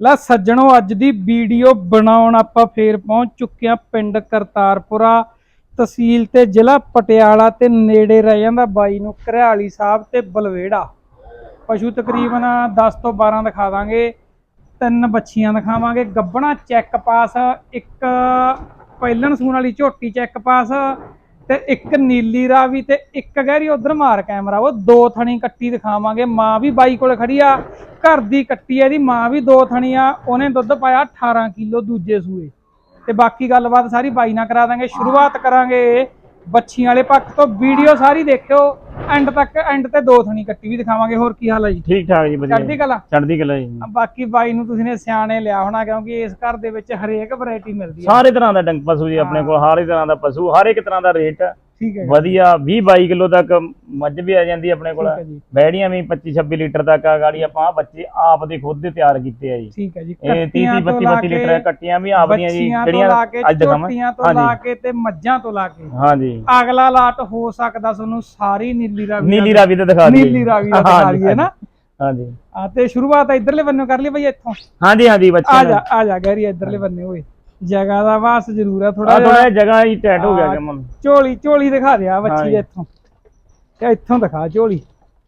ਲੈ ਸੱਜਣੋ, ਅੱਜ ਦੀ ਵੀਡੀਓ ਬਣਾਉਣ ਆਪਾਂ ਫੇਰ ਪਹੁੰਚ ਚੁੱਕੇ ਆ ਪਿੰਡ ਕਰਤਾਰਪੁਰਾ ਤਹਿਸੀਲ ਤੇ ਜ਼ਿਲ੍ਹਾ ਪਟਿਆਲਾ ਤੇ ਨੇੜੇ ਰਹਿ ਜਾਂਦਾ ਬਾਈ ਨੂੰ ਘਰਿਆਲੀ ਸਾਹਿਬ ਤੇ ਬਲਵੇੜਾ। ਪਸ਼ੂ ਤਕਰੀਬਨ 10 ਤੋਂ 12 ਦਿਖਾ ਦਾਂਗੇ, ਤਿੰਨ ਬੱਚੀਆਂ ਦਿਖਾਵਾਂਗੇ, ਗੱਬਣਾ ਚੈੱਕ ਪਾਸ ਇੱਕ ਪਹਿਲਣ ਸੂਣ ਵਾਲੀ ਝੋਟੀ ਚੈੱਕ ਪਾਸ ਤੇ ਇੱਕ ਨੀਲੀ ਰਾਵੀ ਤੇ ਇੱਕ ਗਹਿਰੀ, ਉਧਰ ਮਾਰ ਕੈਮਰਾ। ਉਹ ਦੋ ਥਣੀ ਕੱਟੀ ਦਿਖਾਵਾਂਗੇ। ਮਾਂ ਵੀ ਬਾਈ ਕੋਲ ਖੜੀ ਆ, ਘਰ ਦੀ ਕੱਟੀ ਆ ਇਹਦੀ, ਮਾਂ ਵੀ ਦੋ ਥਣੀ ਆ, ਉਹਨੇ ਦੁੱਧ ਪਾਇਆ 18 ਕਿਲੋ ਦੂਜੇ ਸੂਏ। ਤੇ ਬਾਕੀ ਗੱਲਬਾਤ ਸਾਰੀ ਬਾਈ ਨਾਲ ਕਰਾ ਦਾਂਗੇ। ਸ਼ੁਰੂਆਤ ਕਰਾਂਗੇ ਬੱਚੀਆਂ ਵਾਲੇ ਪੱਖ ਤੋਂ। ਵੀਡੀਓ ਸਾਰੀ ਦੇਖਿਓ। ਐਂਡ ਤੱਕ ਐਂਡ ਤੇ ਦੋ ਥਣੀ ਕੱਟੀ ਵੀ ਦਿਖਾਵਾਂਗੇ ਹੋਰ ਕੀ ਹਾਲ ਹੈ ਜੀ? ਠੀਕ ਠਾਕ ਜੀ ਵਧੀਆ। ਚੜ੍ਹਦੀ ਕਲਾ? ਚੜ੍ਹਦੀ ਕਲਾ ਜੀ। ਬਾਕੀ ਬਾਈ ਨੂੰ ਤੁਸੀਂ ਨੇ ਸਿਆਣੇ ਲਿਆ ਹੋਣਾ ਕਿਉਂਕਿ ਇਸ ਘਰ ਦੇ ਵਿੱਚ ਹਰੇਕ ਵੈਰਾਈਟੀ ਮਿਲਦੀ ਹੈ ਸਾਰੇ ਤਰ੍ਹਾਂ ਦਾ ਡੰਗ ਪਸ਼ੂ ਜੀ ਆਪਣੇ ਕੋਲ ਹਰ ਇੱਕ ਤਰ੍ਹਾਂ ਦਾ ਪਸ਼ੂ ਹਰ ਇੱਕ ਤਰ੍ਹਾਂ ਦਾ ਰੇਟ ਠੀਕ ਹੈ ਵਧੀਆ 20 22 ਕਿਲੋ ਤੱਕ ਮੱਝ ਵੀ ਆ ਜਾਂਦੀ ਆਪਣੇ ਕੋਲ। ਠੀਕ ਹੈ ਜੀ। ਬੈੜੀਆਂ ਵੀ 25 26 ਲੀਟਰ ਤੱਕ ਆ ਗਾੜੀ ਆਪਾਂ ਆਹ ਬੱਚੇ ਆਪ ਦੇ ਖੁਦ ਦੇ ਤਿਆਰ ਕੀਤੇ ਆ ਜੀ। ਠੀਕ ਹੈ ਜੀ। ਇਹ 30 ਕੱਟੀਆਂ 30 ਤੋਂ 32 ਲਾ 32 ਕੇ ਲੀਟਰ ਕੱਟੀਆਂ ਵੀ ਆਪ ਦੀਆਂ ਜੀ ਬੱਚੀਆਂ ਤੋਂ ਲਾ ਕੇ ਅੱਜ ਦਿਖਾਵਾਂ ਝੋਟੀਆਂ ਤੋਂ ਲਾ ਹਾਂਜੀ। ਕੇ ਤੇ ਮੱਝਾਂ ਤੋਂ ਲਾ ਕੇ। ਹਾਂਜੀ। ਅਗਲਾ ਲਾਟ ਹੋ ਸਕਦਾ ਤੁਹਾਨੂੰ ਸਾਰੀ ਨੀਲੀ ਰਾਵੀ ਦਾ- ਨੀਲੀ। ਰਾਵੀ ਤੇ ਦਿਖਾ ਦਈਏ। ਨੀਲੀ ਰਾਵੀ ਦਾ ਦਿਖਾ ਦਈਏ ਨਾ। ਹਾਂਜੀ। ਆ ਤੇ ਸ਼ੁਰੂਆਤ ਇਧਰਲੇ ਬੰਨੋਂ ਕਰ ਲਈ ਬਈ ਇੱਥੋਂ। ਹਾਂਜੀ ਹਾਂਜੀ ਬੱਚੇ ਆ ਜਾ ਆ ਜਾ ਗੈਰੀ ਇਧਰਲੇ ਬੰਨੇ ਓਏ। ਜਗ੍ਹਾ ਦਾ ਵਾਸ ਜ਼ਰੂਰ ਆ ਥੋੜਾ ਥੋੜਾ ਜਗ੍ਹਾ ਹੀ ਟੈਟ ਹੋ ਗਿਆ ਹਾਂ। ਕਮਨ ਝੋਲੀ ਝੋਲੀ ਦਿਖਾ ਦਿਆ ਬੱਚੀ ਇੱਥੋਂ। ਤੇ ਇੱਥੋਂ ਦਿਖਾ ਝੋਲੀ।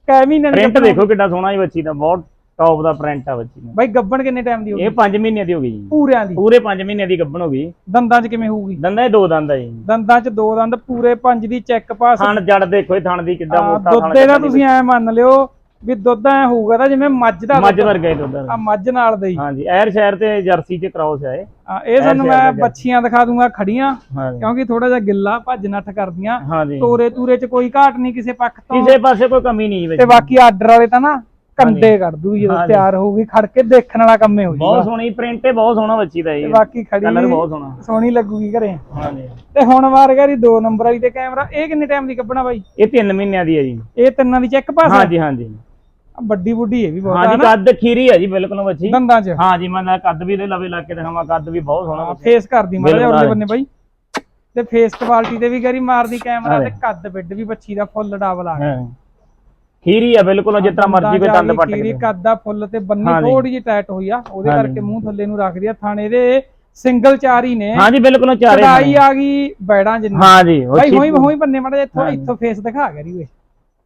ਕੈ ਮਹੀਨੇ ਦੀ ਪ੍ਰਿੰਟ ਦੇਖੋ ਕਿੱਡਾ ਸੋਹਣਾ ਜੀ ਬੱਚੀ ਦਾ ਬਹੁਤ ਟੌਪ ਦਾ ਪ੍ਰਿੰਟ ਆ ਬੱਚੀ ਦਾ। ਬਾਈ ਗੱਬਣ ਕਿੰਨੇ ਟਾਈਮ ਦੀ ਹੋਊਗੀ ਇਹ 5 ਮਹੀਨੇ ਦੀ ਹੋ ਗਈ ਜੀ। ਪੂਰਿਆਂ ਦੀ। ਪੂਰੇ 5 ਮਹੀਨੇ ਦੀ ਗੱਭਣ ਹੋ ਗਈ। ਦੰਦਾਂ 'ਚ ਕਿਵੇਂ ਹੋਊਗੀ? ਦੰਦਾਂ ਇਹ ਦੋ ਦੰਦ ਆ ਜੀ। ਦੰਦਾਂ 'ਚ ਦੋ ਦੰਦ ਪੂਰੇ ਪੰਜ ਦੀ ਚੈੱਕ ਪਾਸ ਥਣ ਜੜ ਦੇਖੋ ਇਹ ਥਣ ਦੀ ਕਿੱਦਾਂ ਮੋਟਾ ਦੁੱਧ ਇਹਦਾ ਤੁਸੀਂ ਐ ਮੰਨ ਲਿਓ ਵੀ ਦੁੱਧ ਐ ਹੋਊਗਾ ਤਾਂ ਜਿਵੇਂ ਮੱਝ ਦਾ ਮੱਝ। ਵਰਗਾ ਹੀ ਦੁੱਧ ਆ। ਮੱਝ ਨਾਲ ਦਾ ਹੀ। ਹਾਂਜੀ ਐਰ ਸ਼ਹਿਰ ਤੇ ਜਰਸੀ ਚ ਕ੍ਰਾਸ ਇਹ। ਆ, ਇਹ ਤੁਹਾਨੂੰ ਮੈਂ। ਬੱਚੀਆਂ ਦਿਖਾ ਦੂੰਗਾ ਖੜੀਆਂ ਹਾਂਜੀ। ਕਿਉਂਕਿ ਥੋੜਾ ਜਿਹਾ ਗਿੱਲਾ ਭੱਜ ਨੱਠ ਕਰਦੀਆਂ। ਹਾਂਜੀ। ਤੋਰੇ ਤੂਰੇ 'ਚ ਕੋਈ ਘਾਟ ਨਹੀਂ ਕਿਸੇ ਪੱਖ ਤੋਂ। ਕਿਸੇ ਪਾਸੇ ਕੋਈ ਕਮੀ ਨਹੀਂ ਵਿੱਚ ਤੇ ਬਾਕੀ ਆਰਡਰ ਵਾਲੇ ਤਾਂ ਨਾ ਕੰਡੇ ਕੱਢ ਦੂ ਜਦੋਂ ਹਾਂਜੀ। ਤਿਆਰ ਹੋਊਗੀ ਖੜ ਕੇ ਦੇਖਣ ਵਾਲਾ ਕੰਮੇ ਹੋ ਬਹੁਤ ਸੋਹਣੀ ਪ੍ਰਿੰਟ ਬਹੁਤ ਸੋਹਣਾ ਬੱਚੀ ਦਾ ਇਹ। ਬਾਕੀ ਖੜੀ ਕਲਰ ਬਹੁਤ ਸੋਹਣਾ। ਸੋਹਣੀ ਲੱਗੂਗੀ ਘਰੇ। ਹਾਂਜੀ। ਤੇ ਹੁਣ ਵਾਰ ਗਰੀ 2 ਨੰਬਰ ਵਾਲੀ ਤੇ ਕੈਮਰਾ ਇਹ ਕਿੰਨੇ ਟਾਈਮ ਦੀ ਕੱਢਣਾ ਬਾਈ? ਇਹ 3 ਮਹੀਨਿਆਂ ਦੀ ਹੈ ਜੀ। ਇਹ ਤਿੰਨਾਂ ਦੀ ਚੈੱਕ ਪਾਸ ਆ? ਹਾਂਜੀ ਹਾਂਜੀ। ਵੱਡੀ ਬੁੱਢੀ ਇਹ ਵੀ ਬਹੁਤ ਆ ਹਾਂਜੀ ਨਾ ਕੱਦ ਖੀਰੀ ਹੈ ਜੀ ਬਿਲਕੁਲ ਬੱਚੀ। ਦੰਦਾਂ 'ਚ। ਹਾਂਜੀ ਮੈਂ ਨਾ ਕੱਦ ਵੀ ਇਹਦੇ ਲਵੇ ਲਾ ਕੇ ਦਿਖਾਵਾਂ ਕੱਦ ਵੀ ਬਹੁਤ ਸੋਹਣਾ ਫੇਸ ਕਰਦੀ ਬਿਲਕੁਲ ਉਰਲੇ ਬੰਨੇ ਬਾਈ। ਤੇ ਫੇਸ ਕੁਆਲਿਟੀ ਤੇ ਵੀ ਗਰੀ ਮਾਰਦੀ ਕੈਮਰਾ ਤੇ। ਕੱਦ ਬਿੱਡ ਵੀ ਬੱਚੀ ਦਾ ਫੁੱਲ ਡਬਲ ਆ। ਗਿਆ ਹਾਂ। ਖੀਰੀ ਹੈ ਬਿਲਕੁਲ ਤਰ੍ਹਾਂ ਮਰਜ਼ੀ ਕੋਈ ਦੰਦ ਪੱਟ ਕੇ। ਕੱਦ ਦਾ ਫੁੱਲ ਤੇ ਬੰਨੀ। ਥੋੜੀ ਜਿਹੀ ਟਾਈਟ ਹੋਈ ਆ ਉਹਦੇ। ਕਰਕੇ ਮੂੰਹ ਥੱਲੇ ਨੂੰ ਰੱਖਦੀ ਆ ਥਾਣੇ ਦੇ ਸਿੰਗਲ ਚਾਰ ਹੀ ਨੇ। ਹਾਂਜੀ ਬਿਲਕੁਲ ਚਾਰੇ ਚੜਾਈ ਆ ਗਈ ਬੈੜਾਂ ਜਿੰਨੀ ਹਾਂਜੀ ਹੋਈ ਹੋਈ ਬੰਨੇ ਮਾੜਾ ਇੱਥੋਂ। ਇੱਥੋਂ ਫੇਸ ਦਿਖਾ ਗਰੀ ਓਏ।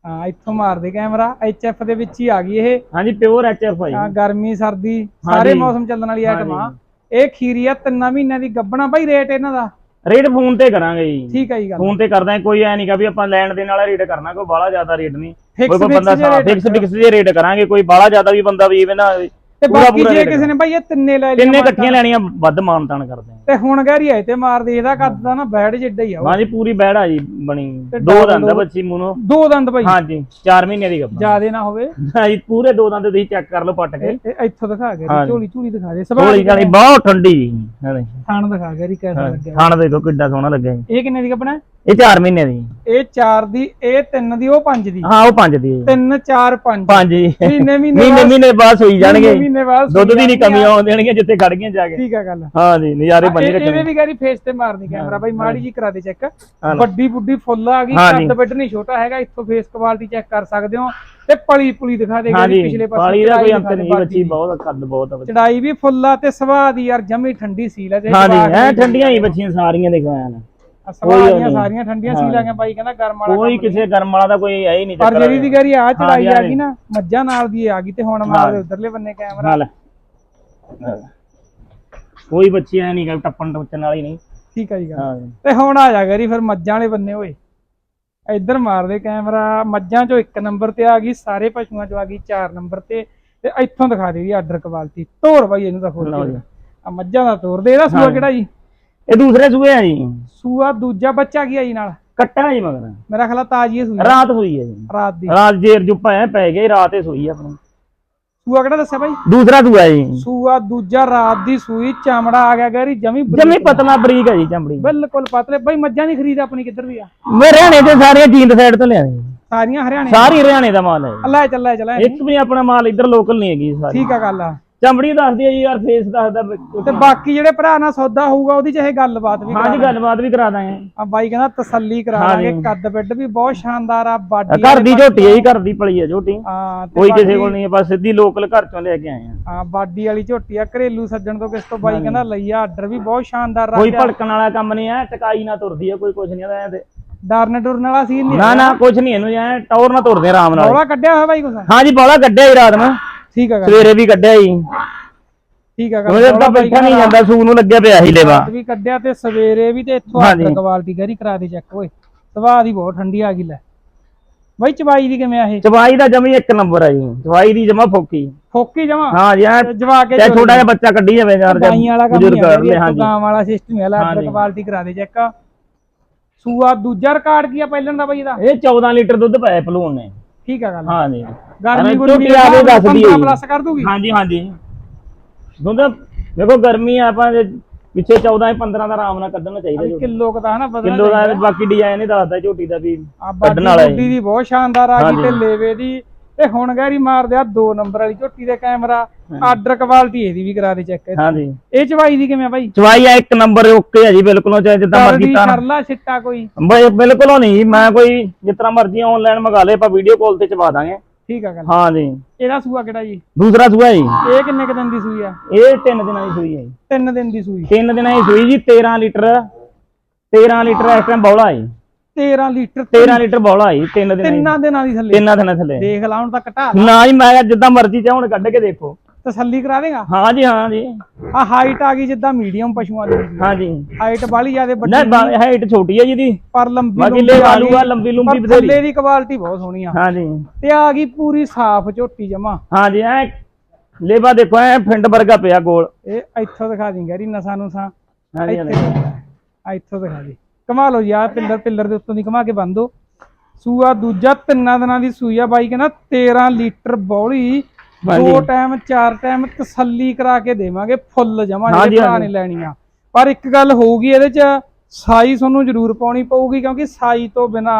ਹਾਂ ਇੱਥੋਂ ਮਾਰਦੇ ਕੈਮਰਾ ਐਚਐਫ ਦੇ ਵਿੱਚ ਹੀ ਆ ਗਈ ਇਹ। ਹਾਂਜੀ ਪਿਓਰ ਐਚਐਫ ਹੈ ਹਾਂ ਗਰਮੀ ਸਰਦੀ ਸਾਰੇ। ਮੌਸਮ ਚੱਲਣ ਵਾਲੀ ਆਈਟਮ ਆ। ਇਹ ਖੀਰੀ ਆ ਤਿੰਨਾਂ ਮਹੀਨਿਆਂ ਦੀ ਗੱਬਣਾ ਬਾਈ ਰੇਟ ਇਹਨਾਂ ਦਾ। ਰੇਟ ਫੋਨ ਤੇ ਕਰਾਂਗੇ ਜੀ। ਠੀਕ ਹੈ ਜੀ ਗੱਲ। ਫੋਨ ਤੇ ਕਰਦਾ ਕੋਈ ਐ ਨਹੀਂਗਾ ਵੀ ਆਪਾਂ ਲੈਣ ਦੇਣ ਵਾਲਾ ਰੇਟ ਕਰਨਾ ਕੋਈ ਬਾਹਲਾ ਜ਼ਿਆਦਾ ਰੇਟ ਨਹੀਂ ਕੋਈ ਬੰਦਾ ਫਿਕਸ ਫਿਕਸ ਜੇ ਰੇਟ ਕਰਾਂਗੇ ਕੋਈ ਬਾਹਲਾ ਜ਼ਿਆਦਾ ਵੀ ਬੰਦਾ ਵੀ ਨਾ ਤੇ ਬਾਕੀ ਜੇ ਕਿਸੇ ਨੇ ਬਾਈ ਇਹ ਤਿੰਨੇ ਲੈ ਤਿੰਨੇ ਲਈਆਂ ਇਕੱਠੀਆਂ ਲੈਣੀਆਂ ਵੱਧ ਮਾਨਤਾਨ ਕਰਦੇ ਆ ਤੇ ਹੁਣ ਗਹਿਰੀ ਆਏ ਤੇ ਮਾਰਦੀ ਇਹਦਾ ਕੱਦ ਦਾ ਨਾ ਬੈੜ ਜਿੱਡਾ ਹੀ ਆ ਉਹ। ਹਾਂਜੀ ਪੂਰੀ ਬੈੜਾ ਜੀ ਬਣੀ। ਤੇ ਦੋ ਦੰਦ ਆ ਦੋ- ਬੱਚੀ ਮੂੰਹੋਂ ਦੋ ਦੰਦ ਬਾਈ ਹਾਂਜੀ 4 ਮਹੀਨੇ ਦੀ ਗੱਭਾ। ਜਿਆਦੇ ਨਾ ਹੋਵੇ। ਹਾਂਜੀ ਪੂਰੇ ਦੋ ਦੰਦ ਤੁਸੀਂ ਚੈੱਕ ਕਰ ਲਓ ਪੱਟ ਕੇ। ਇਹ- ਇਹ ਇੱਥੋਂ ਦਿਖਾ ਗਰੀ ਹਾਂਜੀ। ਝੋਲੀ ਝੂਲੀ ਦਿਖਾ ਦੇ ਥੋੜੀ ਸਵਾਲ ਜਾਨੀ ਬਹੁਤ ਠੰਡੀ ਜੀ। ਹਾਂਜੀ ਥਾਣ ਦਿਖਾ ਗਰੀ ਕਿਹਦਾ ਲੱਗਿਆ। ਖਾਣ ਦੇਖੋ ਕਿੱਡਾ ਸੋਹਣਾ ਲੱਗਿਆ ਜੀ। ਇਹ ਕਿੰਨੇ ਦੀ ਕੱਪਣਾ ਇਹ 4 ਮਹੀਨੇ ਦੀ। ਇਹ 4 ਦੀ ਇਹ 3 ਦੀ ਉਹ 5 ਦੀ। ਹਾਂ ਉਹ 5 ਦੀ ਹੈ 3 4 5 ਪੰਜ। ਜੀ। ਮਹੀਨੇ ਮਹੀਨੇ ਮਹੀਨੇ ਬਾਅਦ- ਮਹੀਨੇ ਬਾਅਦ ਸੋਈ ਜਾਣਗੇ। ਮਹੀਨੇ ਬਾਅਦ ਦੁੱਧ ਦੀ ਨਹੀਂ ਕਮੀ। ਆਉਣ ਦੇਣਗੀਆਂ ਜਿੱਥੇ ਖੜ ਗਈਆਂ ਜਾ ਕੇ। ਠੀਕ ਆ ਗੱਲ। ਹਾਂ ਜੀ ਨਜ਼ਾਰੇ ਇਹਦੇ ਰੱਖਣੇ ਵੀ ਗਾੜੀ ਫੇਸ ਤੇ ਮਾਰਨੀ ਕੈਮਰਾ ਬਾਈ ਮਾੜੀ ਜੀ ਕਰਾ ਦੇ ਚੈੱਕ। ਵੱਡੀ ਬੁੱਢੀ ਫੁੱਲ ਆ ਗਈ ਹਾਂਜੀ। ਕੱਦ ਵੱਡ ਨਹੀਂ ਛੋਟਾ ਹੈਗਾ ਇੱਥੋਂ ਫੇਸ ਕੁਆਲਿਟੀ ਚੈੱਕ ਕਰ ਸਕਦੇ ਹੋ ਤੇ ਪਲੀ ਪੁਲੀ ਦਿਖਾ ਦੇ ਹਾਂ ਗਾੜੀ ਜੀ ਪਿਛਲੇ ਪਾਸੇ ਪਾਲੀ ਦਾ ਕੋਈ ਅੰਤ ਨਹੀਂ ਬੱਚੀ। ਬਹੁਤ ਕੱਦ ਬਹੁਤ ਆ ਚੜਾਈ ਵੀ ਫੁੱਲ ਆ ਤੇ ਸੁਭਾਅ ਦੀ ਯਾਰ ਜਮੀ ਠੰਡੀ ਸੀਲ ਹੈ ਤੇ ਹਾਂ ਜਵਾਕ ਜੀ ਐ ਦੀ ਠੰਡੀਆਂ ਹੀ ਬੱਚੀਆਂ ਸਾਰੀਆਂ ਦਿਖਾਇਆ ਨੇ ਆ ਨਹੀਂ। ਸਾਰੀਆਂ ਠੰਡੀਆਂ ਹਾਂ। ਸੀਲਾਂ ਆ ਬਾਈ ਕਹਿੰਦਾ ਗਰਮ ਵਾਲਾ ਕੋਈ ਕਿਸੇ ਗਰਮ ਵਾਲਾ ਦਾ ਕੋਈ ਹੈ ਹੀ ਨਹੀਂ ਪਰ ਜਿਹੜੀ ਦੀ ਗਾਰੀ ਆ ਚੜਾਈ ਆ। ਗਈ ਨਾ ਮੱਝਾਂ ਨਾਲ ਦੀ ਆ ਗਈ ਤੇ ਹੁਣ ਮਾਰਦੇ ਉਧਰਲੇ ਬੰਨੇ ਕੈਮਰਾ ਨਾਲ ਕੋਈ ਬੱਚੀ ਐ ਨਹੀਂ ਕਿ ਟੱਪਣ ਟੁੱਚਣ ਵਾਲੀ ਨਹੀਂ। ਠੀਕ ਆ ਜੀ ਗੱਲ। ਹਾਂ। ਜੀ। ਤੇ ਹੁਣ ਆ ਜਾ ਗਰੀ ਫਿਰ ਮੱਝਾਂ ਵਾਲੇ ਬੰਨੇ ਓਏ। ਇੱਧਰ ਮਾਰਦੇ ਕੈਮਰਾ ਮੱਝਾਂ ਚੋਂ ਇੱਕ ਨੰਬਰ ਤੇ ਆ ਗਈ ਸਾਰੇ ਪਸ਼ੂਆਂ ਚੋਂ ਆ ਗਈ 4 ਨੰਬਰ ਤੇ। ਤੇ ਇੱਥੋਂ ਦਿਖਾ ਦੇ ਵੀ ਆਰਡਰ ਕੁਆਲਿਟੀ। ਤੋਰ ਬਾਈ ਇਹਨੂੰ ਤਾਂ ਲਓ ਜੀ। ਆ ਮੱਝਾਂ ਦਾ ਤੋਰ ਦੇ ਇਹਦਾ ਸੂਆ ਹਾਂ। ਕਿਹੜਾ ਜੀ? ਇਹ ਦੂਸਰੇ ਸੂਏ ਆ ਜੀ। ਸੂਆ ਦੂਜਾ ਬੱਚਾ ਕੀ ਆ ਜੀ ਨਾਲ? ਕੱਟਾ ਜੀ ਮਗਰ। ਮੇਰਾ ਖਿਆਲ ਆ ਤਾਜੀ ਹੈ ਸੂਈ ਰਾਤ ਹੋਈ ਹੈ ਜੀ। ਰਾਤ ਦੀ। ਰਾਤ ਜੇਰ ਜੁੱਪਾ ਐ ਪੈ ਗਈ ਰਾਤ ਹੀ ਸੋਈ ਆਪਣੀ। ਸੂਆ ਕਿਹੜਾ ਦੱਸਿਆ ਬਾਈ? ਦੂਸਰਾ ਸੂਆ ਜੀ। ਸੂਆ ਦੂਜਾ ਰਾਤ ਦੀ ਸੂਈ ਚਮੜਾ ਆ ਗਿਆ ਗਰੀ ਜਮੀ। ਜਮੀ ਪਤਲਾ ਬਰੀਕ ਹੈ ਜੀ ਚਮੜੀ। ਬਿਲਕੁਲ ਪਤਲੇ। ਬਾਈ ਮੱਝਾਂ ਦੀ ਖਰੀਦ ਆਪਣੀ ਕਿੱਧਰ ਦੀ ਆ? ਮੈਂ ਹਰਿਆਣੇ ਤੇ ਸਾਰੀਆਂ ਜੀਂਦ ਸਾਈਡ ਤੋਂ ਲਿਆਣੀ ਸਾਰੀਆਂ ਹਰਿਆਣੇ ਸਾਰੀ ਹਰਿਆਣੇ ਦਾ ਮਾਲ ਹੈ। ਅੱਲਾ ਚੱਲਾ ਚੱਲਾ ਇੱਕ ਵੀ ਆਪਣਾ ਮਾਲ ਇੱਧਰ ਲੋਕਲ ਨਹੀਂ ਹੈਗੀ ਸਾਰੀ। ਠੀਕ ਆ ਗੱਲ ਆ। ਚਮੜੀ ਦੱਸਦੀ ਹੈ ਜੀ ਯਾਰ ਫੇਸ ਦੱਸਦਾ ਤੇ ਬਾਕੀ ਜਿਹੜੇ ਭਰਾ ਨਾਲ ਸੌਦਾ ਹੋਊਗਾ ਉਹਦੀ ਚਾਹੇ ਗੱਲਬਾਤ ਵੀ ਹਾਂ ਜੀ ਗੱਲਬਾਤ ਵੀ ਕਰਾ ਦਾਂਗੇ। ਆ ਬਾਈ ਕਹਿੰਦਾ ਤਸੱਲੀ ਕਰਾ। ਲਾਂਗੇ ਕੱਦ ਬੈੱਡ ਵੀ ਬਹੁਤ ਸ਼ਾਨਦਾਰ ਆ ਬਾਡੀ ਘਰ ਦੀ ਝੋਟੀ ਹੈ ਜੀ ਘਰ ਦੀ ਪਲੀ ਹੈ ਝੋਟੀ ਕੋਈ ਕਿਸੇ ਕੋਲ ਨਹੀਂ ਬਸ ਸਿੱਧੀ ਲੋਕਲ ਘਰ ਚੋਂ ਲੈ ਕੇ ਆਏ ਆ। ਹਾਂ ਬਾਡੀ ਵਾਲੀ ਝੋਟੀ ਆ ਘਰੇਲੂ ਸੱਜਣ ਤੋਂ ਕਿਸ ਤੋਂ ਬਾਈ ਕਹਿੰਦਾ ਲਈ ਆ ਆਰਡਰ ਵੀ ਬਹੁਤ ਸ਼ਾਨਦਾਰ ਕੋਈ ਭੜਕਣ ਵਾਲਾ ਕੰਮ ਨਹੀਂ ਹੈ ਟਕਾਈ ਨਾ ਤੁਰਦੀ ਹੈ ਕੋਈ ਕੁਝ ਨਹੀਂ ਹੈ ਤੇ। ਡਰਨ ਡੁਰਨ ਵਾਲਾ ਸੀਨ ਨਹੀਂ ਨਾ ਨਾ ਕੁਝ ਨਹੀਂ ਇਹਨੂੰ ਐ ਟੌਰ ਨਾ ਤੁਰਦੇ ਆਰਾਮ ਨਾਲ। ਬੋਲਾ ਕੱਢਿਆ ਹੋਇਆ ਬਾਈ ਕੁਛ? ਹਾਂ ਜੀ ਬੋਲਾ ਕੱਢਿਆ ਹੀ ਰਾਤ ਨੂੰ। ਠੀਕ ਆ ਸਵੇਰੇ ਵੀ ਕੱਢਿਆ ਜੀ। ਠੀਕ ਆ ਗੱਲ। ਉਹਦੇ ਤਾਂ ਬੈਠਾ ਨਹੀਂ ਜਾਂਦਾ ਸੂ ਨੂੰ ਲੱਗਿਆ ਪਿਆ ਸੀ ਲੇਵਾ। ਵੀ ਕੱਢਿਆ ਤੇ ਸਵੇਰੇ ਵੀ ਤੇ ਇੱਥੋਂ। ਆਰਡਰ ਕੁਆਲਿਟੀ ਕਰੀ ਕਰਾ ਦੇ ਚੈੱਕ ਓਏ। ਸਵਾਦ ਹੀ ਬਹੁਤ ਠੰਡੀ ਆ ਗਈ ਲੈ। ਬਾਈ ਚਬਾਈ ਦੀ ਕਿਵੇਂ ਆ ਇਹ? ਚਵਾਈ ਦਾ ਜਮੀ ਇੱਕ ਨੰਬਰ ਹੈ ਜੀ। ਚਵਾਈ ਦੀ ਜਮਾ ਫੋਕੀ। ਫੋਕੀ ਜਮਾ? ਹਾਂ ਜੀ ਜਵਾ ਕੇ ਚਾਹੇ ਛੋਟਾ ਜਿਹਾ ਬੱਚਾ ਕੱਢੀ ਜਾਵੇ ਯਾਰ ਜਾਂ ਵਾਲਾ ਕੰਮ ਕਰ ਲੈ ਆ ਹਾਂ ਹਾਂ ਜੀ ਗਾਂ ਵਾਲਾ ਸਿਸਟਮ ਹੈ ਹਾਂਜੀ। ਕੁਆਲਿਟੀ ਕਰਾ ਦੇ ਚੈੱਕ ਸੂਆ ਦੂਜਾ ਰਿਕਾਰਡ ਕੀ ਆ ਪਹਿਲਾਂ ਦਾ ਬਾਈ ਦਾ ਇਹ 14 ਲੀਟਰ ਦੁੱਧ ਪਾਇਆ ਭਲੂਣ ਨੇ। ਠੀਕ ਆ ਗੱਲ ਹਾਂ ਜੀ ਗਰਮੀ ਗੁਰਮੀ ਝੋਟੀ ਆਵੇ ਦੱਸਦੀ ਹੈ। ਪਲੱਸ ਕਰ ਦੂਗੀ ਹਾਂ ਜੀ ਹਾਂ ਜੀ ਦੁੱਧ ਦੇਖੋ ਗਰਮੀ ਆ ਆਪਾਂ ਪਿੱਛੇ 14 15 ਦਾ ਆਰਾਮ ਨਾਲ ਕੱਢਣਾ ਚਾਹੀਦਾ। ਕਿਲੋ ਕਦਾ ਹਨਾ ਬਦਲਣਾ ਕਿਲੋ ਦਾ ਬਾਕੀ ਡਿਜ਼ਾਈਨ ਹੀ ਦੱਸਦਾ ਝੋਟੀ ਦਾ ਵੀ ਕੱਢਣ ਵਾਲਾ ਹੈ ਦੀ ਬਹੁਤ ਸ਼ਾਨਦਾਰ ਆ ਗਈ। ਤੇ ਲੇਵੇ ਦੀ ਤੇ ਹੁਣ ਗੈਰੀ ਮਾਰਦੇ ਆ ਦੋ ਨੰਬਰ ਵਾਲੀ ਝੋਟੀ ਦੇ ਕੈਮਰਾ ਆਰਡਰ ਕੁਆਲਿਟੀ ਇਹਦੀ ਵੀ ਕਰਾ ਦੇ ਚੈੱਕ। ਹਾਂ ਜੀ ਇਹ ਚਵਾਈ ਦੀ ਕਿਵੇਂ ਆ ਬਾਈ? ਚਵਾਈ ਆ ਇੱਕ ਨੰਬਰ ਓਕੇ ਹੈ ਜੀ ਬਿਲਕੁਲ ਚਾਹੇ ਜਿੱਦਾਂ ਮਰਜ਼ੀ ਤਾਂ ਕਰਲਾ ਛਿੱਟਾ ਕੋਈ। ਬਈ ਬਿਲਕੁਲ ਨਹੀਂ ਮੈਂ ਕੋਈ ਤਰ੍ਹਾਂ ਮਰਜ਼ੀ ਆਨਲਾਈਨ ਮੰਗਾ ਲੇ ਆਪਾਂ ਵੀਡੀਓ ਕਾਲ ਤੇ ਚਵਾ ਦਾਂਗੇ। ਠੀਕ ਆ ਗੱਲ। ਹਾਂ ਜੀ ਇਹਦਾ ਸੂਆ ਕਿਹੜਾ ਜੀ? ਦੂਸਰਾ ਸੂਆ ਜੀ। ਇਹ ਕਿੰਨੇ ਕੁ ਦਿਨ ਦੀ ਸੂਈ ਆ? ਇਹ ਤਿੰਨ ਦਿਨਾਂ ਦੀ ਸੂਈ ਹੈ ਜੀ। ਤਿੰਨ ਦਿਨ ਦੀ ਸੂਈ। ਤਿੰਨ ਦਿਨਾਂ ਦੀ ਸੂਈ ਜੀ 13 ਲੀਟਰ 13 ਲੀਟਰ ਇਸ ਟਾਈਮ ਬੌਲਾ ਹੈ 13 ਲੀਟਰ 13 ਲੀਟਰ ਬੌਲਾ ਹੈ ਜੀ, ਤਿੰਨ ਦਿਨਾਂ ਦੀ। ਤਿੰਨਾਂ ਦਿਨਾਂ ਦੀ ਥੱਲੇ। ਤਿੰਨਾਂ ਦਿਨਾਂ ਥੱਲੇ। ਦੇਖ ਲਾ ਹੁਣ ਤਾਂ ਘਟਾ ਨਾ ਜੀ ਮੈਂ ਕਿਹਾ ਜਿੱਦਾਂ ਮਰਜ਼ੀ ਚਾਹੋ ਹੁਣ ਕੱਢ ਕੇ ਦੇਖੋ। ਤਸੱਲੀ ਕਰਾ ਦੇਗਾ ਹਾਂ ਜੀ ਹਾਂ ਜੀ। ਆ ਹਾਈਟ ਆ ਗਈ ਜਿੱਦਾਂ ਮੀਡੀਅਮ ਪਸ਼ੂਆਂ ਦੀ। ਹਾਂ ਜੀ। ਹਾਈਟ ਬਾਲੀ ਜਿਆਦੇ ਵੱਡੀ ਨਾ ਹਾਈਟ ਛੋਟੀ ਹੈ ਜੀ ਦੀ ਪਰ ਲੰਬੀ ਬਾਕੀ ਲੰਬੀ ਲੈ। ਲੰਬੀ ਲੰਬੀ ਬਥੇਰੀ। ਥੱਲੇ ਦੀ ਕੁਆਲਿਟੀ ਬਹੁਤ ਸੋਹਣੀ ਆ। ਹਾਂ ਜੀ। ਤੇ ਆ ਗਈ ਪੂਰੀ ਸਾਫ਼ ਝੋਟੀ ਜਮਾ। ਹਾਂ ਜੀ ਐ ਲੇਬਾ ਦੇਖੋ ਐ ਫਿੰਡ ਵਰਗਾ ਪਿਆ ਗੋਲ। ਇਹ ਇੱਥੋਂ ਦਿਖਾ ਦੀ ਗੈਰੀ ਨਸਾਂ ਨੂੰ ਸਾਂ ਇੱਥੋਂ ਦਿਖਾ ਦੀ ਕਮਾ ਲਓ ਯਾਰ ਪਿੱਲਰ ਪਿੱਲਰ ਦੇ ਉੱਤੋਂ ਦੀ ਕਮਾ ਕੇ ਬੰਨ ਦੋ ਸੂਆ ਦੂਜਾ ਤਿੰਨਾਂ ਦਿਨਾਂ ਦੀ ਸੂਈ ਆ ਬਾਈ ਕਹਿੰਦਾ 13 ਲੀਟਰ ਬੌਲੀ। ਦੋ ਟਾਈਮ ਚਾਰ ਟਾਈਮ ਤਸੱਲੀ ਕਰਾ ਕੇ ਦੇਵਾਂਗੇ ਫੁੱਲ ਜਮਾ ਜਿਹੜੇ ਭਰਾ। ਨੇ ਲੈਣੀਆਂ ਪਰ ਇੱਕ ਗੱਲ ਹੋਊਗੀ ਇਹਦੇ ਚ ਸਾਈ ਤੁਹਾਨੂੰ ਜ਼ਰੂਰ ਪਾਉਣੀ ਪਊਗੀ ਕਿਉਂਕਿ ਸਾਈ ਤੋਂ ਬਿਨਾ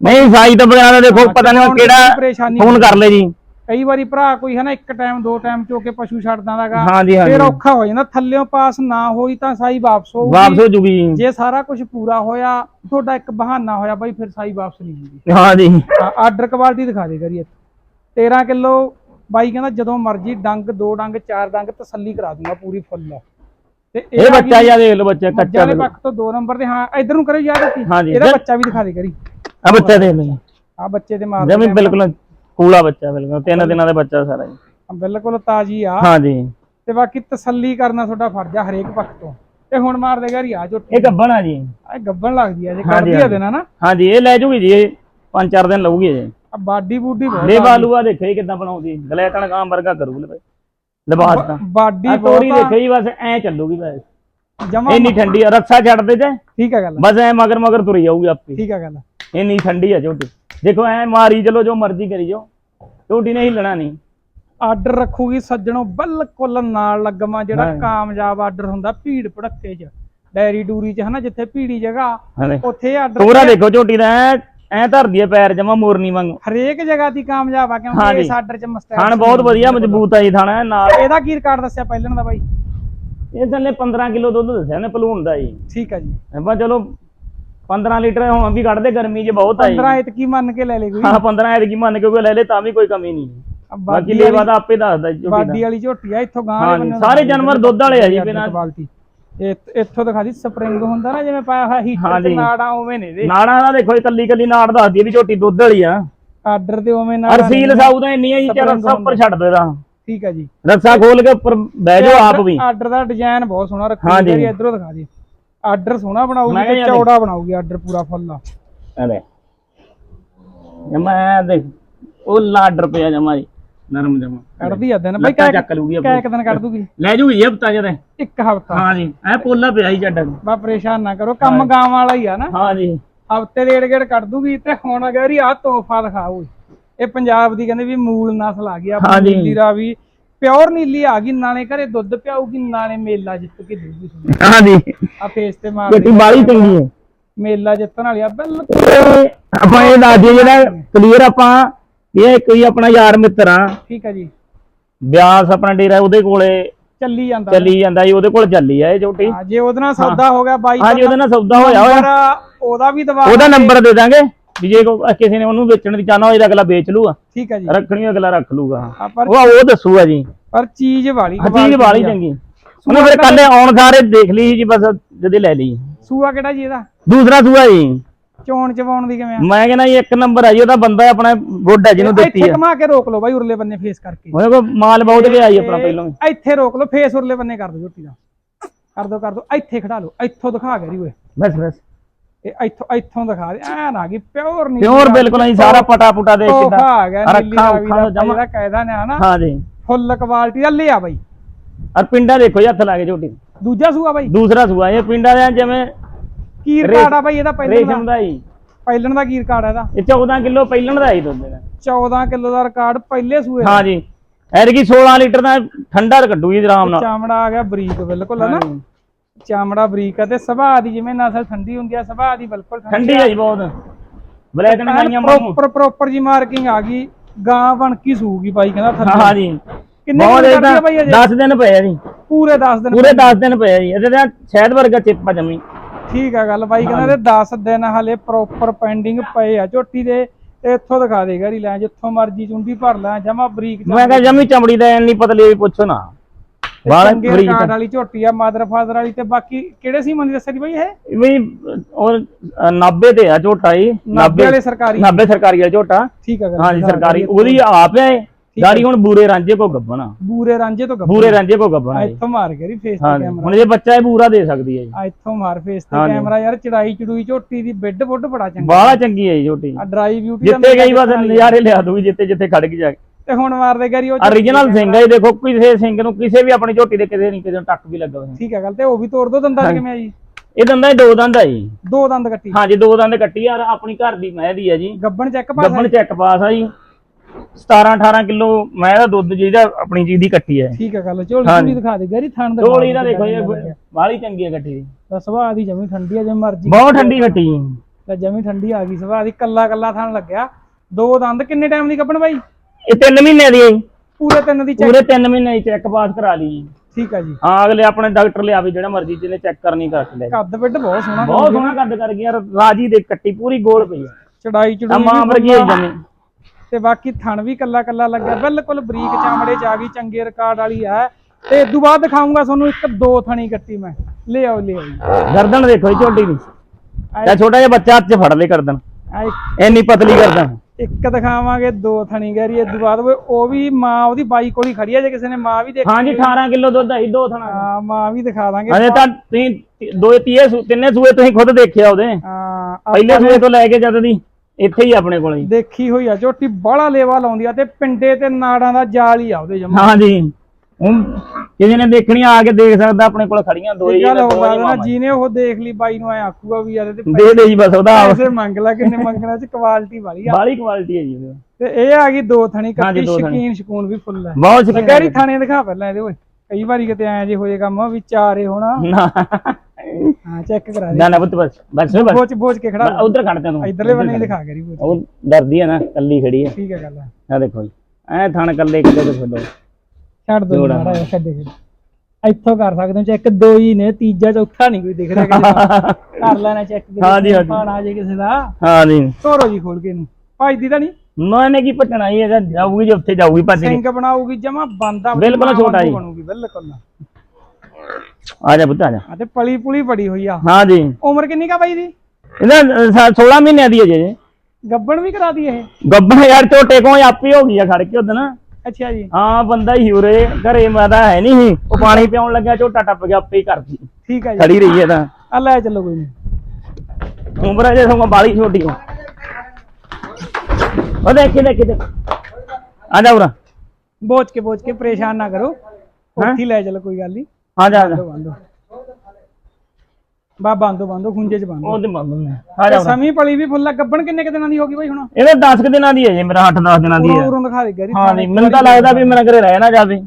ਨਹੀਂ ਸਾਈ ਤੋਂ ਤਾਂ ਦੇਖੋ ਪਤਾ ਨਹੀਂ ਕਿਹੜਾ ਫੋਨ ਕਰ ਲੈ ਜੀ ਕਈ ਵਾਰੀ ਭਰਾ ਕੋਈ ਹੈ ਨਾ ਇੱਕ ਟਾਈਮ ਦੋ ਟਾਈਮ ਚੋ ਕੇ ਪਸ਼ੂ ਛੱਡ ਦਾਂਦਾਗਾ ਫਿਰ ਔਖਾ ਹੋ ਜਾਂਦਾ ਥੱਲਿਓਂ ਪਾਸ ਨਾ ਹੋਈ ਤਾਂ ਸਾਈ ਵਾਪਸ ਹੋਊਗੀ। ਵਾਪਸ ਹੋ ਜੂਗੀ ਜੀ। ਸਾਰਾ ਕੁਝ ਪੂਰਾ ਹੋਇਆ ਤੁਹਾਡਾ ਇੱਕ ਬਹਾਨਾ ਹੋਇਆ ਬਾਈ ਫਿਰ ਸਾਈ ਵਾਪਸ ਨਹੀਂ ਹੁੰਦੀ। ਹਾਂ ਜੀ ਆਰਡਰ ਕੁਆਲਿਟੀ ਦਿਖਾ ਦੇ ਕਰੀ 13 ਕਿਲੋ ਬਾਈ ਕਹਿੰਦਾ ਜਦੋਂ ਮਰਜ਼ੀ ਡੰਗ ਦੋ ਡੰਗ ਚਾਰ ਡੰਗ ਤਸੱਲੀ ਕਰਾ ਦੂੰਗਾ ਪੂਰੀ ਫੁੱਲ ਤੇ ਇਹ ਬੱਚਾ ਜਾਂ ਦੇਖ ਲਓ ਬੱਚਾ ਕੱਚਾ ਦੇ ਪੱਖ ਤੋਂ ਦੋ ਨੰਬਰ ਤੇ ਹਾਂ ਇਧਰ ਨੂੰ ਕਰਿਓ ਯਾਦ ਰੱਖੀ। ਇਹਦਾ ਬੱਚਾ ਵੀ ਦਿਖਾ ਦੇ ਕਰੀ। ਆ ਬੱਚਾ ਦੇਖ ਲਓ। ਆ ਬੱਚੇ ਦੇ ਮਾਰ ਜਮੀ ਬਿਲਕੁਲ ਕੂਲਾ ਬੱਚਾ ਬਿਲਕੁਲ ਤਿੰਨ ਦਿਨਾਂ ਦਾ ਬੱਚਾ ਸਾਰਾ ਜੀ ਬਿਲਕੁਲ ਤਾਜੀ ਆ। ਹਾਂ ਜੀ ਤੇ ਬਾਕੀ ਤਸੱਲੀ ਕਰਨਾ ਤੁਹਾਡਾ ਫਰਜ਼ ਆ ਹਰੇਕ ਪੱਖ ਤੋਂ। ਤੇ ਹੁਣ ਮਾਰ ਦੇਗਾ ਰਿਆ ਜੋ ਇਹ ਗੱਬਣ ਆ ਜੀ। ਇਹ ਗੱਬਣ ਲੱਗਦੀ ਆ ਜੇ ਹਾਂਜੀ, ਕਰਦੀ ਆ ਹਾਂਜੀ। ਦੇਣਾ ਨਾ ਹਾਂ ਜੀ ਇਹ ਲੈ ਜੂਗੀ ਜੀ ਇਹ ਪੰਜ ਚਾਰ ਦਿਨ ਲਊਗੀ ਜੀ ਆ ਬਾਡੀ ਬੂਡੀ ਬਹੁਤ ਲੈ ਬਾਲੂ ਆ ਦੇਖੋ ਕਿਦਾਂ ਬਣਾਉਂਦੀ। ਗਲੈਟਣ ਕਾਮ ਵਰਗਾ ਕਰੂਗੀ ਲੈ ਲਿਬਾਸ ਤਾਂ ਬਾਡੀ ਤੋਰੀ ਦੇਖੋ ਜੀ ਬਸ ਐ ਚੱਲੂਗੀ ਬਸ। ਜਮਾ ਇੰਨੀ ਠੰਡੀ ਰੱਸਾ ਛੱਡ ਦੇ ਤੇ ਠੀਕ ਆ ਗੱਲ ਬਸ ਐ ਮਗਰ ਮਗਰ ਤੁਰੀ ਜਾਊਗੀ ਆਪੇ। ਠੀਕ ਆ ਗੱਲ ਇੰਨੀ ਠੰਡੀ ਆ ਝੋਟੀ। ਦੇਖੋ ਐ ਮਾਰੀ ਚਲੋ ਜੋ ਮਰਜ਼ੀ ਕਰੀ ਜਾਓ। ਝੋਟੀ ਨੇ ਹਿੱਲਣਾ ਨਹੀਂ। ਆਰਡਰ ਰੱਖੂਗੀ ਸੱਜਣੋ ਬਿਲਕੁਲ ਨਾਲ ਲੱਗਮਾ ਜਿਹੜਾ। ਕਾਮਯਾਬ ਆਰਡਰ ਹੁੰਦਾ ਭੀੜ ਭੜੱਕੇ 'ਚ। ਡੈਰੀ ਡੂਰੀ 'ਚ ਹਨਾ ਜਿੱਥੇ ਭੀੜੀ ਜਗ੍ਹਾ ਉੱਥੇ ਆਰਡਰ ਤੋਰਾ ਦੇਖੋ ਝੋਟੀ ਦਾ ਐ ਧਰਦੀ ਐ ਪੈਰ ਜਮਾ ਮੋਰਨੀ ਵਾਂਗ। ਹਰੇਕ ਜਗ੍ਹਾ ਦੀ ਕਾਮਯਾਬ ਆ ਕਿਉਂਕਿ। ਇਸ ਆਰਡਰ 'ਚ ਮਸਤੈਦ ਥਣ ਬਹੁਤ ਵਧੀਆ ਮਜ਼ਬੂਤ ਆ ਜੀ ਥਣ ਨਾਲ। ਇਹਦਾ ਕੀ ਰਿਕਾਰਡ ਦੱਸਿਆ ਪਹਿਲਾਂ ਦਾ ਬਾਈ? ਇਹ ਥੱਲੇ 15 ਕਿਲੋ ਦੁੱਧ ਦੱਸਿਆ ਨੇ ਭਲੂਣ ਦਾ ਜੀ। ਠੀਕ ਆ ਜੀ। ਆਪਾਂ ਚਲੋ 15 ਲੀਟਰ ਹੁਣ ਵੀ ਕੱਢਦੇ ਗਰਮੀ 'ਚ ਬਹੁਤ ਆ ਜੀ। 15 ਇਤਕੀ ਮੰਨ ਕੇ ਲੈ ਲੈ ਕੋਈ। ਹਾਂ 15 ਐਤਕੀ ਮੰਨ ਕੇ ਕੋਈ ਲੈ ਲੇ ਤਾਂ ਵੀ ਕੋਈ ਕਮੀ ਨਹੀਂ। ਬਾਕੀ ਲੇਵਾ ਤਾਂ ਆਪੇ ਦੱਸਦਾ ਝੋਟੀ ਬਾਡੀ ਦਾ ਵਾਲੀ ਝੋਟੀ ਆ ਇੱਥੋਂ ਗਾਂ ਹਾਂਜੀ, ਸਾਰੇ ਜਾਨਵਰ ਦੁੱਧ ਵਾਲੇ ਆ ਜੀ ਬਿਨਾਂ- ਕੁਆਲਿਟੀ ਇਹ ਇੱਥੋਂ ਦਿਖਾ ਦੀ ਸਪਰਿੰਗ ਹੁੰਦਾ ਨਾ ਜਿਵੇਂ ਪਾਇਆ ਹੋਇਆ ਹੀਟਰ ਤੇ। ਨਾੜਾਂ ਉਵੇਂ ਨੇ ਦੇ ਨਾੜਾਂ ਦਾ ਦੇਖੋ ਕੱਲੀ ਕੱਲੀ ਨਾੜ ਦੱਸਦੀ ਆ ਵੀ ਝੋਟੀ ਦੁੱਧ ਵਾਲੀ ਆ। ਆਰਡਰ ਤੇ ਉਵੇਂ ਨਾੜਾਂ ਅਰਸੀਲ ਨੇ। ਸਾਊ ਦਾ ਇੰਨੀ ਆ ਜੀ ਸਪਰਿੰਗ ਰੱਸਾ ਉੱਪਰ ਛੱਡ ਦੇ ਦਾ ਠੀਕ ਆ ਜੀ। ਰੱਸਾ ਖੋਲ ਕੇ ਉੱਪਰ ਬਹਿ ਜਾਓ ਆਪ ਵੀ। ਆਰਡਰ ਦਾ ਡਿਜ਼ਾਈਨ ਬਹੁਤ ਸੋਹਣਾ ਰੱਖਿਆ ਹਾਂਜੀ। ਜੀ ਇਧਰੋਂ ਦਿਖਾ ਦੀ। ਆਰਡਰ ਸੋਹਣਾ ਬਣਾਉਗੀ ਤੇ ਚੌੜਾ ਬਣਾਉਗੀ ਆਰਡਰ ਪੂਰਾ ਫੁੱਲ ਆ। ਅਰੇ ਜਮਾ ਦੇਖ ਉਹ ਲਾਡਰ ਪਿਆ ਜਮਾ ਜੀ ਨਰਮ ਜਮਾ। ਕੱਢਦੀ ਆ ਦਿਨ। ਬਈ ਕਹਿ ਚੱਕ ਲੂਗੀ ਆਪਣੀ। ਇੱਕ ਦਿਨ ਕੱਢ ਦੂਗੀ। ਲੈ ਜੂਗੀ ਇਹ ਹਫਤਾ ਜਦੇ। ਇੱਕ ਹਫਤਾ। ਹਾਂ ਜੀ ਐ ਪੋਲਾ ਪਿਆ ਜੀ ਜੱਡਾ ਬਾ ਪਰੇਸ਼ਾਨ ਨਾ ਕਰੋ ਕੰਮ ਗਾਂ ਵਾਲਾ ਹੀ ਆ ਨਾ। ਹਾਂ ਜੀ। ਹਫ਼ਤੇ ਦੇ ਏੜ ਕੱਢ ਦੂਗੀ ਤੇ ਹੁਣ ਅਗਰ ਆ ਤੋਹਫਾ ਦਿਖਾਓ ਇਹ ਪੰਜਾਬ ਦੀ ਕਹਿੰਦੇ ਵੀ ਮੂਲ ਨਸਲ ਆ ਗਈ ਆ। ਨੀਲੀ ਰਾਵੀ ਪਿਓਰ ਨੀਲੀ ਆ ਗਈ ਨਾਲੇ ਘਰੇ ਦੁੱਧ ਪਿਆਊਗੀ ਨਾਲੇ ਮੇਲਾ ਜਿੱਤ ਕੇ ਦੇਊਗੀ ਤੁਹਾਨੂੰ। ਹਾਂ ਜੀ। ਆ ਫੇਸ ਤੇ ਮਾਰ ਝੋਟੀ ਬਾਲੀ ਚੰਗੀ ਹੈ। ਮੇਲਾ ਜਿੱਤਣ ਵਾਲੀ ਆ ਬਿਲਕੁਲ। ਆਪਾਂ ਇਹ ਦੱਸ ਦਈਏ ਜਿਹੜਾ ਕਲੀਅਰ ਆਪਾਂ ਇਹ ਕੋਈ ਆਪਣਾ ਯਾਰ ਮਿੱਤਰ ਆ। ਠੀਕ ਆ ਜੀ। ਬਿਆਸ ਆਪਣਾ ਡੇਰਾ ਉਹਦੇ ਕੋਲੇ। ਚੱਲੀ ਜਾਂਦਾ। ਚੱਲੀ ਜਾਂਦਾ ਜੀ ਉਹਦੇ ਕੋਲ ਚੱਲੀ ਆ ਇਹ ਝੋਟੀ ਹਾਂ, ਜੇ ਉਹਦੇ ਨਾਲ ਸੌਦਾ ਹੋ। ਗਿਆ ਬਾਈ ਹਾਂਜੀ ਉਹਦੇ ਨਾਲ ਸੌਦਾ ਹੋਇਆ ਹੋਇਆ। ਉਹਦਾ ਵੀ ਦਵਾ ਉਹਦਾ ਨੰਬਰ ਦੇ ਦਾਂਗੇ। ਵੀ ਜੇ ਕੋਈ- ਕਿਸੇ ਨੇ ਉਹਨੂੰ ਵੇਚਣ ਦੀ ਚਾਹਨਾ ਹੋਏ ਤਾਂ ਅਗਲਾ ਵੇਚ ਲੂਗਾ। ਠੀਕ ਹੈ ਜੀ। ਰੱਖਣੀ ਅਗਲਾ ਰੱਖ ਲੂਗਾ। ਹਾਂ, ਪਰ ਉਹ ਉਹ ਦੱਸੂਗਾ ਜੀ। ਪਰ ਚੀਜ਼ ਵਾਲੀ ਆ ਚੀਜ਼ ਵਾਲੀ ਚੰਗੀ। ਉਹਨੇ ਫਿਰ ਕੱਲੇ ਆਉਣ ਸਾਰੇ ਦੇਖ ਲਈ ਜੀ ਬਸ ਜਦੇ ਲੈ ਲਈ। ਸੂਆ ਕਿਹੜਾ ਜੀ ਇਹਦਾ? ਦੂਸਰਾ ਸੂਆ ਜੀ। ਚੋਣ ਚਵਾਉਣ ਦੀ ਕਿਵੇਂ ਆ? ਮੈਂ ਕਹਿੰਦਾ ਜੀ ਇੱਕ ਨੰਬਰ ਆ ਜੀ ਉਹਦਾ ਬੰਦਾ ਆਪਣਾ ਗੁੱਡ ਹੈ ਜਿਹਨੂੰ ਦਿੱਤੀ ਇੱਥੇ ਆ। ਘੁਮਾ ਕੇ ਰੋਕ ਲਓ ਬਾਈ ਉਰਲੇ ਬੰਨੇ ਫੇਸ ਕਰਕੇ। ਉਹਦੇ ਕੋਲ ਮਾਲ ਬਹੁਤ ਗਿਆ ਜੀ ਆਪਣਾ ਪਹਿਲਾਂ ਵੀ। ਇੱਥੇ ਰੋਕ ਲਓ ਫੇਸ ਉਰਲੇ ਬੰਨੇ ਕਰ ਦਿਓ ਝੋਟੀ ਦਾ। ਕਰ ਦਿਓ ਕਰ ਦਿਓ ਇੱਥੇ ਖੜਾ ਲਓ ਇੱਥੋਂ ਦਿਖਾ ਗਰੀ ਓਏ। ਬਸ ਬਸ। ਇਹ ਇੱਥੋਂ ਇੱਥੋਂ ਦਿਖਾ ਦੇ। ਐ ਨਾ ਕਿ ਪਿਓਰ ਨਹੀਂ ਪਿਓਰ ਬਿਲਕੁਲ ਨਹੀਂ ਸਾਰਾ ਪਟਾ ਪੁਟਾ ਦੇਖ ਤੋਹਫਾ ਕਿਦਾਂ। ਆ ਗਿਆ ਨੀਲੀ ਰੱਖਾਂ ਰਾਵੀ ਉਖਾਂ ਦਾ ਜਮਾ। ਜਿਹੜਾ ਕਾਇਦਾ ਨੇ ਹਨਾ? ਹਾਂ ਜੀ। ਫੁੱਲ ਕੁਆਲਿਟੀ ਦਾ ਲਿਆ ਬਾਈ। ਔਰ ਪਿੰਡਾ ਦੇਖੋ ਜੀ ਹੱਥ ਲਾ ਕੇ ਝੋਟੀ। ਦੂਜਾ ਸੂਆ ਬਾਈ? ਦੂਸਰਾ ਸੂਆ ਇਹ ਪਿੰਡਾ ਦੇ ਜਿਵੇਂ ਕੀਰ ਰੇਸ਼- ਕਾਰਡ ਆ ਬਾਈ ਇਹਦਾ ਪਹਿਲਣ ਰੇਸ਼ਮ ਦਾ ਦਾ। ਜੀ ਪਹਿਲਣ ਦਾ ਕੀਰ ਕਾਰਡ ਆ ਇਹਦਾ। ਇਹ 14 ਕਿਲੋ ਪਹਿਲਣ ਦਾ ਜੀ ਦੁੱਧ ਦਾ 14 ਕਿਲੋ ਦਾ ਰਿਕਾਰਡ ਪਹਿਲੇ ਸੂਏ ਦਾ। ਹਾਂ ਜੀ। ਐਰਕੀ 16 ਲੀਟਰ ਦਾ ਠੰਡਾ ਕੱਢੂ ਜੀ ਆਰਾਮ ਨਾਲ। ਚਾਮੜਾ ਆ ਗਿਆ ਬਰੀਕ ਬਿਲਕੁਲ। ਚਾਮੜਾ ਬਰੀਕ ਆ ਤੇ ਸੁਭਾਅ ਦੀ ਜਿਵੇਂ ਨਸਲ ਠੰਡੀ ਹੁੰਦੀ ਆ ਸੁਭਾਅ ਦੀ ਬਿਲਕੁਲ ਠੰਡੀ ਹੈ ਜੀ ਬਹੁਤ। ਬਲੈਕ ਐਂਡ ਗਾਈਆਂ ਮਾਮੂ ਪ੍ਰੋਪਰ ਪ੍ਰੋਪਰ ਜੀ ਮਾਰਕਿੰਗ ਆ ਗਈ ਗਾਂ ਬਣ ਕੇ ਸੂਗੀ ਬਾਈ ਕਹਿੰਦਾ ਥੱਲੇ। ਹਾਂ ਜੀ। ਕਿੰਨੇ ਦਿਨ ਕਰਦੀ ਬਾਈ ਅਜੇ? 10 ਦਿਨ ਪਏ ਆ ਜੀ। ਪੂਰੇ 10 ਦਿਨ ਪੂਰੇ 10 ਦਿਨ ਪਏ ਆ ਜੀ। ਇਹਦੇ ਤਾਂ ਸ਼ਹਿਦ ਵਰਗਾ ਚਿੱਪਾ ਜਮੀ। ਠੀਕ ਆ ਗੱਲ ਬਾਈ ਕਹਿੰਦਾ ਤੇ 10 ਦਿਨ ਹਲੇ ਪ੍ਰੋਪਰ ਪੈਂਡਿੰਗ ਪਏ ਆ। ਝੋਟੀ ਦੇ ਇੱਥੋਂ ਦਿਖਾ ਦੇ ਗਰੀ ਲੈ ਜਿੱਥੋਂ ਮਰਜ਼ੀ ਚੁੰਡੀ ਭਰ ਲੈ ਜਮਾ ਬਰੀਕ ਮੈਂ ਕਿਹਾ ਜਮੀ ਚਮੜੀ ਦਾ ਇੰਨੀ ਪਤਲੀ ਵੀ ਪੁੱਛੋ ਨਾ। ਬਾਲ ਚੰਗੇ ਬਰੀਕ ਰਿਕਾਰਡ ਵਾਲੀ ਝੋਟੀ ਆ ਮਾਦਰ ਫਾਦਰ ਵਾਲੀ ਤੇ ਬਾਕੀ ਕਿਹੜੇ ਸੀ ਮੰਦੀ ਦੱਸਿਆ ਸੀ ਬਾਈ ਇਹ? ਵੀ ਔਰ 90 ਤੇ ਆ ਝੋਟਾ ਜੀ 90 ਵਾਲੇ ਸਰਕਾਰੀ। 90 ਸਰਕਾਰੀ ਆ ਝੋਟਾ। ਠੀਕ ਆ ਹਾਂਜੀ ਸਰਕਾਰੀ ਉਹਦੀ ਆਪ ਹੈ ਗਾੜੀ ਹੁਣ ਬੂਰੇ ਰਾਂਝੇ ਕੋ ਗੱਬਣਾ ਬੂਰੇ ਰਾਂਝੇ ਤੋਂ ਗੱਬਾ ਬੂਰੇ ਰਾਂਝੇ ਕੋ ਗੱਬਣਾ ਇੱਥੋਂ ਮਾਰ ਫੇਸ ਤੇ ਕੈਮਰਾ ਹੁਣ ਬੱਚਾ ਇਹ ਬੂਰਾ ਦੇ ਸਕਦੀ ਹੈ ਜੀ। ਇੱਥੋਂ ਮਾਰ ਫੇਸ ਤੇ ਹਾਂਜੀ। ਕੈਮਰਾ ਯਾਰ ਚੜਾਈ ਚੜੂਈ ਝੋਟੀ ਦੀ ਬਿੱਡ ਬੁੱਡ ਬੜਾ ਚੰਗਾ। ਬਾਹਲਾ ਚੰਗੀ ਹੈ ਜੀ ਝੋਟੀ। ਆ ਡਰਾਈ ਬਿਊਟੀ ਜਿੱਥੇ ਗਈ ਬਸ ਨਜ਼ਾਰੇ ਲਿਆ ਦੂਗੀ ਜਿੱਥੇ ਜਿੱਥੇ ਖੜ ਗਈ ਜਾ ਕੇ। ਤੇ ਹੁਣ ਮਾਰਦੇ ਗਰੀ ਉਹ origignal ਸਿੰਘ ਹੈ ਜੀ, ਦੇਖੋ ਕਿਸੇ ਸਿੰਘ ਨੂੰ ਕਿਸੇ ਵੀ ਆਪਣੀ ਝੋਟੀ ਦੇ ਕਿਸੇ ਨਹੀਂ ਕਿਸੇ ਨੂੰ ਟੱਕ ਵੀ ਲੱਗਾ ਹੋਇਆ ਠੀਕ ਆ ਗੱਲ ਤੇ ਉਹ ਵੀ ਤੋੜ ਦੋ ਦੰਦਾਂ ਕਿਵੇਂ ਆ ਜੀ? ਇਹ ਦੰਦਾ ਹੀ ਦੋ ਦੰਦ ਆ ਜੀ। ਦੋ ਦੰਦ ਕੱਟੀ। ਹਾਂਜੀ ਦੋ ਦੰਦ ਕੱਟੀ ਯਾਰ ਆਪਣੀ ਘਰ ਦੀ ਮੈਂ ਦੀ ਹੈ ਜੀ। ਗੱਬਣ ਚੈੱਕ ਪਾਸ ਗੱਬਣ ਚੈੱਕ ਪਾਸ ਆ ਜੀ। 17 18 ਕਿਲੋ ਮੈਂ ਦਾ ਦੁੱਧ ਜਿਹਦਾ ਆਪਣੀ ਚੀਜ਼ ਦੀ ਕੱਟੀ ਹੈ ਠੀਕ ਆ ਗੱਲ ਝੋਲੀ। ਝੋਲੀ ਦਿਖਾ ਦੇ ਗਰੀ ਥਣ ਦਾ ਢੋਲੀ ਦਾ ਦੇਖੋ ਇਹ ਬਾਹਲੀ ਚੰਗੀ ਹੈ ਕੱਟੀ। ਦੀ ਸੁਭਾਅ ਦੀ ਜਮੀ ਠੰਡੀ ਆ ਜਿਵੇਂ ਮਰਜ਼ੀ ਬਹੁਤ ਠੰਡੀ ਕੱਟੀ। ਜੀ। ਤੇ ਜਮੀ ਠੰਡੀ ਆ ਗਈ ਸੁਭਾਅ ਦੀ ਕੱਲਾ ਕੱਲਾ ਥਣ ਲੱਗਿਆ। ਦੋ ਦੰਦ ਕਿੰਨੇ ਟਾਈਮ ਦੀ ਗੱਬਣ ਬਾਈ? ਇਹ 3 ਮਹੀਨੇ ਦੀ ਹੈ ਜੀ। ਪੂਰੇ ਤਿੰਨ ਦੀ ਚੈੱਕ ਪੂਰੇ 3 ਮਹੀਨੇ ਦੀ ਚੈੱਕ ਪਾਸ ਕਰਾ ਲਈ ਜੀ। ਠੀਕ ਆ ਜੀ। ਹਾਂ ਅਗਲੇ ਆਪਣੇ ਡਾਕਟਰ ਲਿਆਵੇ ਜਿਹੜਾ ਮਰਜ਼ੀ ਜਿਹਨੇ ਚੈੱਕ ਕਰਨੀ ਕਰ ਲੈ ਕੱਦ ਬਿੱਡ ਬਹੁਤ ਸੋਹਣਾ ਬਹੁਤ ਸੋਹਣਾ ਕੱਦ ਕਰ ਗਿਆ ਰਾਜੀ ਦੇ ਕੱਟੀ ਪੂਰੀ ਗੋਲ ਪਈ ਆ ਚੜਾਈ ਚੜੂਈ ਮਾਂ ਵਰਗੀ ਹੋਈ। ਜਮੀ। ਤੇ ਬਾਕੀ ਥਣ ਵੀ ਕੱਲਾ ਕੱਲਾ ਲੱਗਿਆ ਬਿਲਕੁਲ ਬਰੀਕ ਚਾਮੜੇ ਚ ਆ ਗਈ ਚੰਗੇ ਰਿਕਾਰਡ ਵਾਲੀ ਹੈ। ਤੇ ਇਦੋਂ ਬਾਅਦ ਦਿਖਾਉਂਗਾ ਤੁਹਾਨੂੰ ਇੱਕ ਦੋ ਥਣੀ ਕੱਟੀ ਮੈਂ। ਲੈ ਆਓ ਲੈ ਆਓ। ਗਰਦਨ ਦੇਖੋ ਝੋਟੀ ਦੀ। ਜਾਂ ਛੋਟਾ ਜਿਹਾ ਬੱਚਾ ਹੱਥ 'ਚ ਫੜ ਲੇ ਗਰਦਨ। ਇੰਨੀ ਪਤਲੀ ਗਰਦਨ। ਇੱਕ ਦਿਖਾਵਾਂਗੇ ਦੋ ਥਣੀ ਗੈਰੀ ਇਦੋਂ ਬਾਅਦ ਉਹ- ਵੀ ਮਾਂ ਉਹਦੀ ਬਾਈ ਕੋਲ ਹੀ ਖੜੀ ਹੈ ਜੇ ਕਿਸੇ ਨੇ ਮਾਂ ਵੀ ਦੇਖ ਹਾਂਜੀ 18 ਕਿਲੋ ਦੁੱਧ ਆਈ ਦੋ ਥਣਾ। ਹਾਂ ਮਾਂ ਵੀ ਦਿਖਾ ਦਾਂਗੇ। ਅਜੇ ਤਾਂ ਤੁਸੀਂ ਦੋ ਤੀਏ ਤਿੰਨੇ ਸੂਏ ਤੁਸੀਂ ਖੁਦ ਦੇਖਿਆ ਉਹਦੇ। ਹਾਂ ਪਹਿਲੇ ਸੂਏ ਤੋਂ ਲੈ ਕੇ ਜਦ ਦੀ ਇੱਥੇ ਹੀ ਆਪਣੇ ਕੋਲ ਹੀ। ਦੇਖੀ ਹੋਈ ਆ ਝੋਟੀ ਬੜਾ ਲੇਵਾ ਲਾਉਂਦੀ ਆ ਤੇ ਪਿੰਡੇ ਤੇ ਨਾੜਾਂ ਦਾ ਜਾਲ ਹੀ ਆ ਉਹਦੇ ਜਮਾ। ਹਾਂਜੀ। ਹੁਣ ਕਿਸੇ ਨੇ ਦੇਖਣੀ ਆ ਕੇ ਦੇਖ ਸਕਦਾ ਆਪਣੇ ਕੋਲ ਖੜੀਆਂ ਦੋ ਹੀ ਗੱਲ ਨਾ। ਜਿਹਨੇ ਉਹ ਦੇਖ ਲਈ ਬਾਈ ਨੂੰ ਐ ਆਖੂਗਾ ਵੀ ਯਾਰ ਇਹਦੇ ਦੇ ਦੇ ਜੀ ਬਸ ਉਹਦਾ ਪੈਸੇ ਮੰਗ ਲੈ ਕਿੰਨੇ ਮੰਗਣਾ ਚ ਕੁਆਲਿਟੀ ਵਾਲੀ ਆ। ਬਾਲੀ ਕੁਆਲਿਟੀ ਹੈ ਜੀ। ਤੇ ਇਹ ਆ ਗਈ ਦੋ ਥਣੀ ਕੱਟੀ। ਸ਼ਕੀਨ ਸ਼ਕੂਨ ਵੀ ਫੁੱਲ ਹੈ। ਬਹੁਤ ਸ਼ਕੀਨ ਗੈਰੀ ਥਾਣੇ ਦਿਖਾ ਪਹਿਲਾਂ ਇਹਦੇ ਓਏ। ਕਈ ਵਾਰੀ ਕਿਤੇ ਐ ਜੇ ਹੋਏ ਕੰਮ ਵੀ ਚਾਰੇ ਹੋਣਾ। ਨਾ। ਹਾਂ ਚੈੱਕ ਕਰਾ ਦੇ। ਨਾ ਨਾ ਬਸ ਬਸ ਬਸ। ਬੋਚ ਬੋਚ ਕੇ ਖੜਾ ਉਧਰ ਖੜਦਾ ਤੂੰ ਇਧਰਲੇ ਬੰਨੇ ਦਿਖਾ ਬੋਚ। ਉਹ ਡਰਦੀ ਹੈ ਨਾ ਕੱਲੀ ਖੜੀ ਹੈ। ਠੀਕ ਹੈ ਗੱਲ ਆ ਦੇਖੋ ਜੀ। ਐ ਥਣ ਕੱਲੇ ਕਿਤੇ ਤੋਂ ਖੋਲੋ। ਛੱਡ ਦੋ ਮਾੜਾ ਜਿਹਾ ਛੱਡੇ। ਇੱਥੋਂ ਕਰ ਸਕਦੇ ਹੋ ਚੈੱਕ ਦੋ ਹੀ ਨੇ ਤੀਜਾ ਚੌਥਾ ਨਹੀਂ ਕੋਈ ਦਿਖ ਰਿਹਾ ਕਿਸੇ ਦਾ। ਕਰ ਲੈਣਾ ਚੈੱਕ ਹਾਂਜੀ, ਹਾਂਜੀ। ਪਾਣਾ ਜੇ। ਕਿਸੇ ਦਾ। ਹਾਂ ਜੀ। ਤੋਰੋ ਜੀ ਖੋਲ ਕੇ ਇਹਨੂੰ। ਭੱਜਦੀ ਤਾਂ ਨਹੀਂ। ਨਾ ਇਹਨੇ ਕੀ ਭਟਣਾ ਹੀ ਇਹਦਾ ਜਾਊਗੀ ਜੇ ਉੱਥੇ ਜਾਊਗੀ ਭੱਜ ਕੇ। ਸਿੰਘ ਬਣਾਊਗੀ ਜਮਾ ਬੰਦਾ ਬਿਲਕੁਲ ਛੋਟਾ ਜੀ। ਬਣੂਗੀ ਬਿਲਕੁਲ। ਆ ਜਾ ਪੁੱਤ ਆ ਜਾ। ਆ ਤੇ ਪਲੀ ਪੁਲੀ ਬੜੀ ਹੋਈ ਆ। ਹਾਂ ਜੀ। ਉਮਰ ਕਿੰਨੀ ਕਾ ਬਾਈ ਦੀ? ਇਹਦਾ ਅ, ਸਾ- 16 ਮਹੀਨਿਆਂ ਦੀ ਹੈ ਜੇ ਗੱਬਣ ਵੀ ਕਰਾ ਦੀ ਇਹ। ਗੱਬਣ ਯਾਰ ਝੋਟੇ ਕੋਲ ਆਪੇ ਹੋ ਗਈ ਆ ਖੜ ਕੇ ਉਦਣ ਅੱਛਾ ਜੀ। ਹਾਂ ਬੰਦਾ ਹੀ ਉਰੇ ਘਰੇ ਮਾਦਾ ਹੈ ਨਹੀਂ ਸੀ। ਉਹ ਪਾਣੀ ਪਿਆਉਣ ਲੱਗਿਆ ਝੋਟਾ ਟੱਪ ਗਿਆ ਆਪੇ ਹੀ ਕਰਦੀ। ਠੀਕ ਹੈ ਜੀ। ਖੜੀ ਰਹੀ ਹੈ ਤਾਂ। ਆ ਲੈ ਚੱਲੋ ਕੋਈ ਨਹੀਂ। ਉਮਰ ਅਜੇ ਸਗੋਂ ਬਾਲੀ ਛੋਟੀ ਹੋ। ਉਹ ਦੇਖੀ ਦੇਖੀ ਦੇਖ। ਆ ਜਾ ਉਰਾ। ਬੋਚ ਕੇ ਬੋਚ ਕੇ ਪਰੇਸ਼ਾਨ ਨਾ ਕਰੋ। ਉੱਠੀ ਲੈ ਚੱਲੋ ਕੋਈ ਗੱਲ ਨਹੀਂ। ਆ ਜਾ ਆ ਜਾ। ਬੰਦੋ ਬਾ ਬੰਦੋ ਬੰਦੋ ਖੁੰਝੇ ਚ ਬੰਦੋ। ਉਹ ਤੇ ਮੰਨ ਲੈਂਦੇ ਆ। ਜਾ ਸਮੀ ਪਲੀ ਵੀ ਫੁੱਲਾ ਗੱਬਣ ਕਿੰਨੇ ਕਿ ਦਿਨਾਂ ਦੀ ਹੋ ਗਈ ਬਾਈ ਹੁਣ? ਇਹਦੇ 10 ਕੁ ਦਿਨਾਂ ਦੀ ਹੈ ਜੀ ਮੇਰਾ 8-10 ਦਿਨਾਂ ਦੀ ਹੈ। ਉਰੋਂ ਦਿਖਾ ਦੇ ਗਰੀ ਹਾਂ ਨਹੀਂ ਮੈਨੂੰ ਤਾਂ ਲੱਗਦਾ ਵੀ ਮੇਰਾ ਘਰੇ ਰਹਿ ਨਾ ਜਾਵੇ।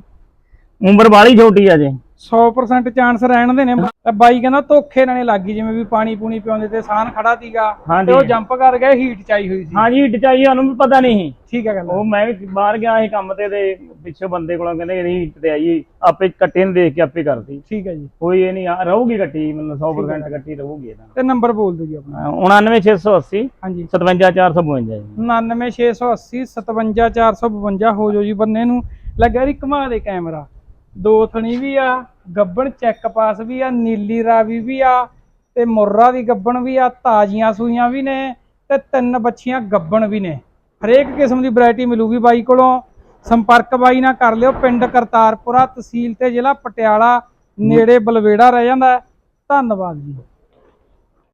ਉਮਰ ਬਾਲੀ ਛੋਟੀ ਆ ਜੇ। 100% ਚਾਂਸ ਰਹਿਣ ਦੇ ਨੇ। ਤਾਂ ਬਾਈ ਕਹਿੰਦਾ ਧੋਖੇ ਨਾਲੇ ਲੱਗੀ ਜਿਵੇਂ ਵੀ ਪਾਣੀ ਪੂਣੀ ਪਿਆਉਂਦੇ ਤੇ ਸਾਨ ਖੜਾ ਤੀਗਾ ਹਾਂਜੀ। ਤੇ ਉਹ ਜੰਪ ਕਰ ਗਿਆ ਹੀਟ ਚਾਈ ਹੋਈ ਸੀ। ਹਾਂਜੀ ਟਚਾਈ ਸਾਨੂੰ ਵੀ ਪਤਾ ਨਹੀਂ ਸੀ। ਠੀਕ ਹੈ ਗੱਲ ਉਹ ਮੈਂ ਵੀ ਬਾਹਰ ਗਿਆ ਸੀ ਕੰਮ ਤੇ ਤੇ ਪਿੱਛੇ ਬੰਦੇ ਕੋਲੋਂ ਕਹਿੰਦੇ ਨਹੀਂ ਤੇ ਆਈ ਆਪੇ ਕੱਟੇ ਨੂੰ ਦੇਖ ਕੇ ਆਪੇ ਕਰਦੀ ਠੀਕ ਹੈ ਜੀ। ਕੋਈ ਇਹ ਨਹੀਂ ਆ ਰਹੂਗੀ ਕੱਟੀ ਮੈਨੂੰ 100% ਕੱਟੀ ਰਹੂਗੀ ਇਹਦਾ ਤੇ ਨੰਬਰ ਬੋਲ ਦਿਓ ਜੀ ਆਪਣਾ। 99680 ਹਾਂਜੀ। 57452 ਜੀ। 99680 57452 ਹੋ ਜੋ ਜੀ ਬੰਨੇ ਨੂੰ। ਲੱਗਾ ਰੀ ਘੁਮਾ ਦੇ ਕੈਮਰਾ ਦੋ ਥਣੀ ਵੀ ਆ, ਗੱਬਣ ਚੈੱਕ ਪਾਸ ਵੀ ਆ, ਨੀਲੀ ਰਾਵੀ ਵੀ ਆ ਤੇ ਮੁਰਰਾ ਦੀ ਗੱਬਣ ਵੀ ਆ, ਤਾਜ਼ੀਆਂ ਸੂਈਆਂ ਵੀ ਨੇ ਤੇ ਤਿੰਨ ਬੱਚੀਆਂ ਗੱਬਣ ਵੀ ਨੇ। ਹਰੇਕ ਕਿਸਮ ਦੀ ਵੈਰਾਈਟੀ ਮਿਲੂਗੀ ਬਾਈ ਕੋਲੋਂ। ਸੰਪਰਕ ਬਾਈ ਨਾਲ ਕਰ ਲਿਓ, ਪਿੰਡ ਕਰਤਾਰਪੁਰਾ ਤਹਿਸੀਲ ਤੇ ਜ਼ਿਲ੍ਹਾ ਪਟਿਆਲਾ, ਨੇੜੇ ਬਲਵੇੜਾ ਰਹਿ ਜਾਂਦਾ। ਧੰਨਵਾਦ ਜੀ।